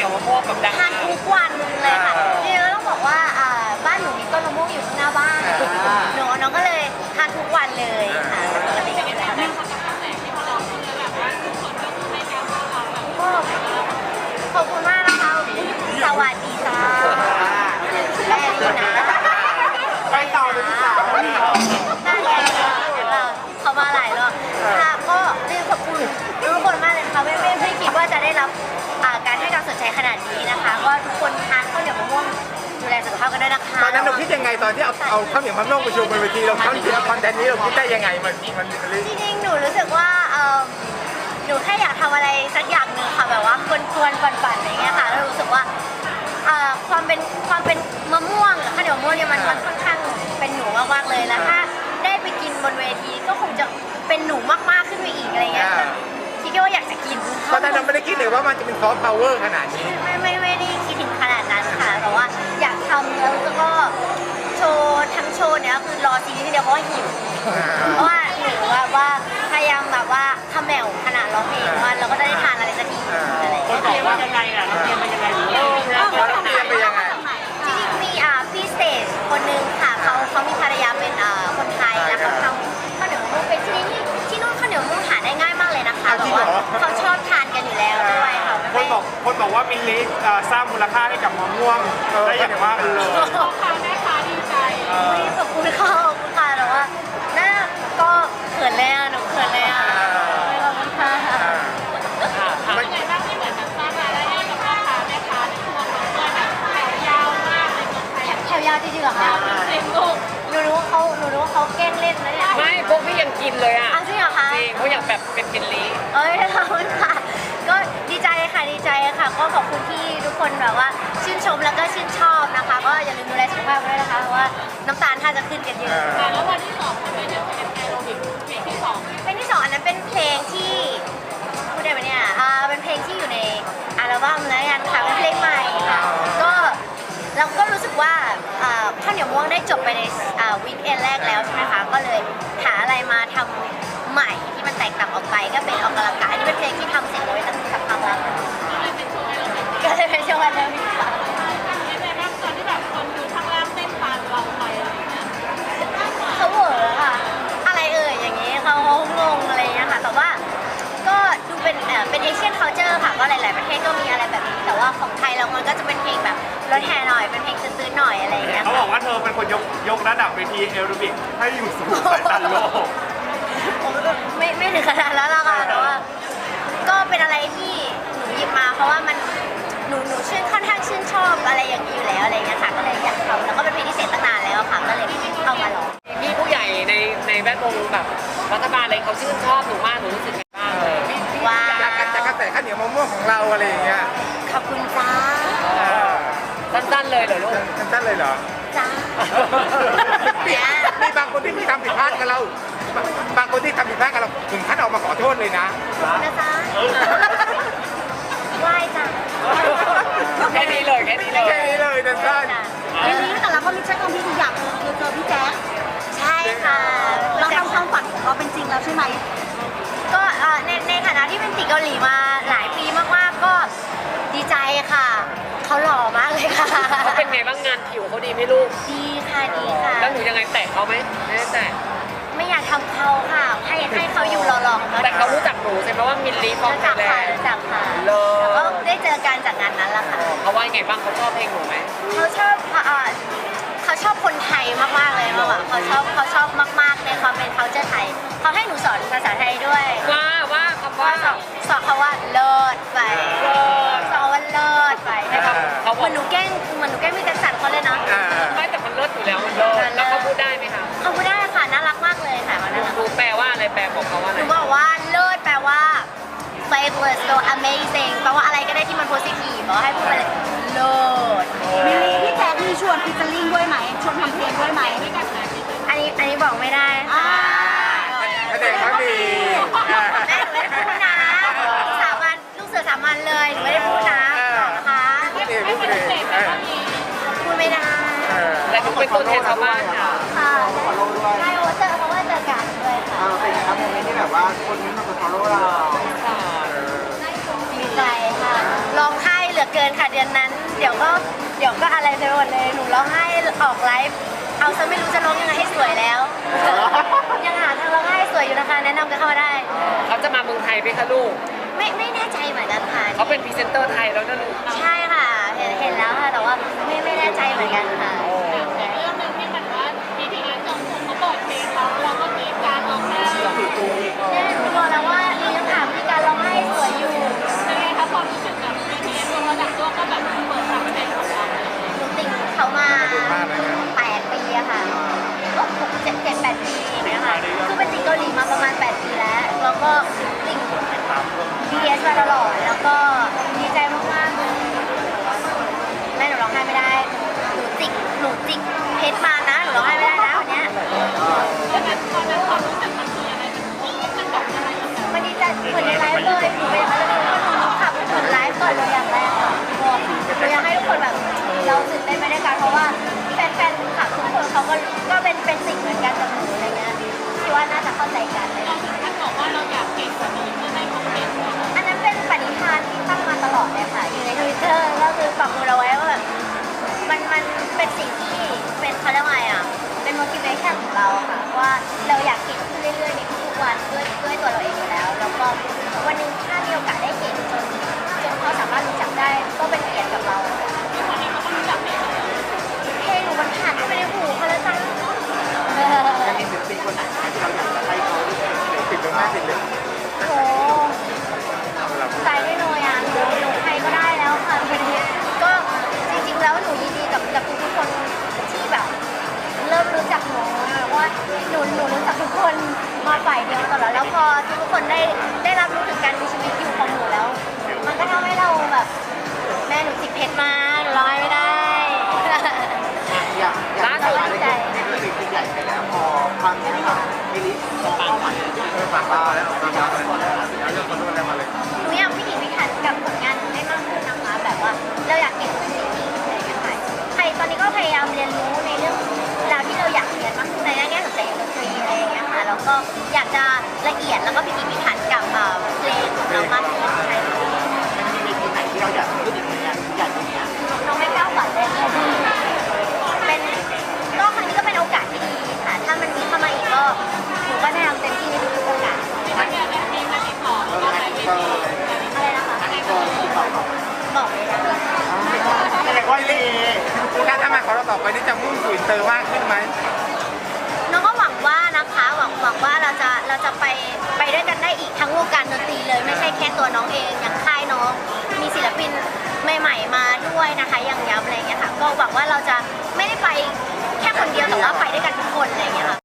นียวมะม่วงแบบดังทานทุกวันเลยค่ะจริงๆแล้วต้องบอกว่าอ่าบ้านหนูมีต้นมะม่วงอยู่ข้างหน้าบ้านอ่าหนูน้องก็เลยทานทุกวันเลยค่ะปกติอยู่แล้วก็ขอบคุณมากนะคะสวัสดีจ้าแม่ดีนะไปต่อเลยพี่สาวน่ารักเราเขามาหลายรอบค่ะก็เรียนขอบคุณทุกคนมากเลยค่ะไม่ไม่ไม่คิดว่าจะได้รับ ขนาดนี้นะคะ ก็ทุกคนทานข้าวเหนียวมะม่วงดูแลสุขภาพกันด้วยนะคะตอนนั้นเราคิดยังไงตอนที่เอาเอาข้าวเหนียวมะม่วงไปโชว์บนเวทีเราคอนเทนต์คอนเทนต์นี้เราคิดได้ยังไงมันมันมันจริงๆหนูรู้สึกว่าเอิ่มหนูแค่อยากทำอะไรสักอย่างหนึ่งค่ะแบบว่ากวนๆปั่นๆอะไรเงี้ยค่ะแล้วรู้สึกว่าเอ่อความเป็นความเป็นมะม่วงกับข้าวเหนียวมะม่วงเนี่ยมันมันค่อนข้างเป็นหนูมากๆเลยแล้วถ้าได้ไปกินบนเวทีก็คงจะเป็นหนูมากๆขึ้นไปอีกอะไรเงี้ย คิดแค่ว่าอยากจะกินตอนนั้นเราไม่ได้คิดเลยว่ามันจะเป็นซอฟต์พาวเวอร์ขนาดนี้ ไม่ไม่ไม่ได้คิดถึงขนาดนั้นค่ะแต่ว่าอยากทำแล้วก็โชว์ทั้งโชว์เนี่ยคือรอซีรีส์เดียวเพราะว่าหิวเพราะว่าหนูว่าว่าพยายามแบบว่าทำแมวขนาดร้องเพลงว่าเราก็จะได้ทานอะไรสักทีอะไรอย่างคนเงี้ยเตรียมมายังไงล่ะเราเตรียมมายังไงหรือเรา บอกคนบอกว่ามิลลิเอ่อสร้างมูลค่าให้กับมะม่วงได้อย่างมากเลยไม่ขอบคุณค่ะขอบคุณค่ะแต่ว่าน่าก็เขินเลยอะหนูเขินเลยอะไม่ขอบคุณค่ะมันแถวยาวจริงๆเหรอคะหนูรู้ว่าเขาหนูรู้ว่าเขาแกล้งเล่นนะเนี่ยไม่พวกพี่ยังกินเลยอะอ้าวจริงเหรอคะจริงเขาอยากแบบเป็นบิลลี่เอ้ยขอบคุณค่ะ ก็ดีใจค่ะดีใจค่ะ ก็ขอบคุณที่ทุกคนแบบว่าชื่นชมแล้วก็ชื่นชอบนะคะ ก็อย่าลืมดูแลสุขภาพด้วยนะคะเพราะว่าน้ำตาลถ้าจะขึ้นกันเยอะแล้ววันที่สองมันเป็นยังไงแอโรบิกเพลงที่สองเพลงที่สองอันนั้นเป็นเพลงที่พูดได้ไหมเนี่ยอ่าเป็นเพลงที่อยู่ในอัลบั้มแล้วกันค่ะเป็นเพลงใหม่ค่ะก็เราก็รู้สึกว่าอ่าข้าวเหนียวม่วงได้จบไปในวีคเอนแรกแล้วใช่ไหมคะก็เลยหาอะไรมาทำใหม่ที่มัน แตกต่างออกไปก็เป็นออกกำลังกายอันนี้เป็นเพลงที่ทำเสร็จไว้ตั้งสักพักแล้วก็เลยเป็นช่วงวันเริ่มฟังไงบ้าที่แบบคนดูข้างล่างเต้นตามเราไปอะไรอย่างเงี้ยเขาเหวอค่ะอะไรเอ่ยอย่างนี้เขางงอะไรอย่างเงี้ยค่ะแต่ว่าก็ดูเป็นเอ่อเป็นเอเชียนเคาน์เจอร์ค่ะก็หลาย ๆ ประเทศก็มีอะไรแบบนี้ แต่ว่าของไทยเรามันก็จะเป็นเพลงแบบรถแห่หน่อยเป็นเพลงตื้นๆหน่อยอะไรอย่างเงี้ยเขาบอกว่าเธอเป็นคนยกยกระดับเวทีเอโรบิกให้อยู่สู่สายตาโลก ไม่ไม่ถึงขนาดนั้นหรอกค่ะแต่ว่า ก็เป็นอะไรที่หนูหยิบมา เพราะว่ามันหนูหนูชื่นค่อนข้างชื่นชอบอะไรอย่างนี้อยู่แล้วอะไรอย่างเงี้ยค่ะก็เลยอยากทำแล้วก็เป็นเพลงที่เสร็จตั้งนานแล้วค่ะก็เลยเอามาร้องมีผู้ใหญ่ในในแวดวงแบบรัฐบาลอะไรเขาชื่นชอบหนูมากหนูรู้สึกไงบ้างพี่พี่ว้าวจากกระแสข้าวเหนียวมะม่วงของเราอะไรอย่างเงี้ยขอบคุณจ้าสั้นๆเลยเหรอลูกสั้นๆเลยเหรอจ้า มีมีบางคนที่ทำผิดพลาดกับเรา บางคนที่ทำผิดพลาดกับเราถึงขั้นออกมาขอโทษเลยนะนะจ๊ะไหว้จ้ะแค่นี้เลยแค่นี้เลยแค่นี้เลยนะสั้นวันนี้แต่ละคนมีใช้ความที่ทุกอย่างคือเจอพี่แจ๊คใช่ค่ะเราทำความฝันของเราเป็นจริงแล้วใช่ไหมก็เอ่อในในฐานะที่เป็นติเกาหลีมาหลายปีมากๆก็ดีใจค่ะ เขาหล่อมากเลยค่ะเขาเป็นไงบ้างงานผิวเขาดีไหมลูก ดีค่ะดีค่ะ แล้วหนูยังไงแตะเขาไหมไม่ได้แตะไม่อยากทำเขาค่ะ ให้ให้เขาอยู่หล่อๆของแต่เขารู้จักหนูใช่ไหมว่ามิลลีฟองรู้ไทจักยแลค่ะนด์รู้จักค่ะเลิศแล้วก็ได้เจอกันจากงานนั้นแหละค่ะ เขาว่ายังไงบ้างเขาชอบเพลงหนูไหม เขาชอบเอ่อเขาชอบคนไทยมากๆเลยมากกว่าเขาชอบเขาชอบ ได้ไหมคะเขาพูดได้ค่ะน่ารักมากเลยค่ะเขาน่ารักหนูแปลว่าอะไรแปลบอกเขาว่าอะหไรนูบอกว่าเลิศแปลว่า fabulous ตัว amazing แปลว่าอะไรก็ได้ที่มัน positive บอกว่าให้พูดไปเลยเลิศมิลลีพี่แจ๊คมีชวนฟิชเชอร์ลิงด้วยไหมชวนทำเพลงด้วยไหมอันนี้อันนี้บอกไม่ได้ค่ะแสดงว่าดีอ่าแม่หนูไม่ได้พูดนะสามัญลูกเสือสามัญเลยหนูไม่ได้พูด เออแต่หนูเป็นตัวแทนชาวบ้านค่ะค่ะใช่โอเจอเพราะว่าเจอกันด้วยค่ะเป็นไงครับโมเมนต์ที่แบบว่าคนนี้มาเป็น follow เราดีใจค่ะร้องไห้เหลือเกินอนค่ะเดือนนั้น เดี๋ยวก็เดี๋ยวก็อะไรไปหมดเลยหนูร้องไห้ออกไลฟ์เอาซะไม่รู้จะร้องยังไงให้สวยแล้ว ยังหาทางร้องไห้ให้สวยอยู่นะคะ แนะนำกันเข้ามาได้ เขาจะมาเมืองไทยไหมคะลูก ไม่ไม่แน่ใจเหมือนกันค่ะเขาเป็นพรีเซนเตอร์ไทยแล้วนะลูกใช่ค่ะเห็ นเห็นแล้วค่ะ แต่ว่าไม่ไม่แน่ใจเหมือนกันค่ะ แต่เรื่องหนึ่งที่มันว่า BTS จงภูมิเขาเปิดเพลงร้องเราก็มีการร้องไห้เนี่ยหนูบอกแล้วว่ายังหาวิธีการร้องไห้ให้สวยอยู่เป็นไงคะความรู้สึกแบบ BTS รวมระดับโลกก็แบบเปิดทางเพลงของเราหนูติ่งเขามาแปดปีอะค่ะก็หกเจ็ดเจ็ดแปดปีอย่างเงี้ยค่ะ เหมือนในไลฟ์เลยหนูเป็นอะไรก็หนูขับเหมือนไลฟ์ก่อนเลยอย่างแรกค่ะหนูอยากให้ทุกคนแบบเราตื่นเต้นไปด้วยกันเพราะว่าแฟนๆขับทุกคนเขาก็ก็เป็นเป็นสิ่งเหมือนกันกับหนูอะไรเงี้ยคิดว่าน่าจะเข้าใจกันเลยเราถึงขั้นบอกว่าเราอยากเก่งกว่านี้เพื่อได้คอมเมนต์อันนั้นเป็นปณิธานที่ตั้งมาตลอดเลยค่ะ อยู่ในทวิตเตอร์ก็คือปักหมุดเอาไว้ว่าแบบมันมันเป็นสิ่งที่เป็นเขาเรียกว่าไงอะเป็น motivation ของเราค่ะว่าเราอยากเก่งขึ้นเรื่อยๆในทุ วันหนึ่งถ้ามีโอกาสได้เก่งจนจนเขาสามารถรู้จักได้ ก็เป็นเกียรติกับเราที่วันนี้เขาก็รู้จักเพลงเราเพลงหนูมันผ่านเข้าไปในหูเขาแล้วจ้ะเออจะมีศิลปินคนไหนที่เราอยากจะให้เขาติดตรงหน้าติดเลยโอ้ใจได้เลยอะหนูหนูใครก็ได้แล้วค่ะวันนี้ก็จริงๆแล้วหนูยินดีกับกับทุกๆคนที่แบบ เริ่มรู้จักหนูอะว่าหนูหนูรู้จักทุกคนมาฝ่ายเดียวตลอดแล้วพอทุกคนได้ การมีชีวิตอยู่ของหนูแล้ว มันก็ทำให้เราแบบ แม่หนูจิกเพชรมาหนูร้องไห้ไม่ได้ อยากอยากล่าสุดได้เป็นศิลปินใหญ่ไปแล้วพอความที่แบบมิลิมองเป้าหมายเออฝากมาแล้วฝากมาแล้วเรื่องคนรู้อะไรมาเลยหนูอยากพิถีพิถันกับผลงานหนูให้มากขึ้นนะคะ แบบว่าเราอยากเก่งในสิ่งนี้อะไรอย่างเงี้ยค่ะใครตอนนี้ก็พยายามเรียนรู้ในเรื่องราวที่เราอยากเรียนมากขึ้นในแง่ของเพลงดนตรีอะไรอย่างเงี้ยค่ะแล้วก็อยากจะละเอียดแล้วก็พิถีพิถัน ของเราต่อไปนี่จะมุ่งสู่อินเตอร์มากขึ้นไหมน้องก็หวังว่านะคะหวังหวังว่าเราจะเราจะไปไปด้วยกันได้อีกทั้งวงการดนตรีเลย ไม่ใช่แค่ตัวน้องเองอย่างค่ายน้อง มีศิลปินใหม่ๆมาด้วยนะคะอย่างยับอะไรเงี้ยค่ะ ก็หวังว่าเราจะไม่ได้ไปแค่คนเดียวแต่ว่าไปด้วยกันทุกคนอะไรเงี้ยค่ะ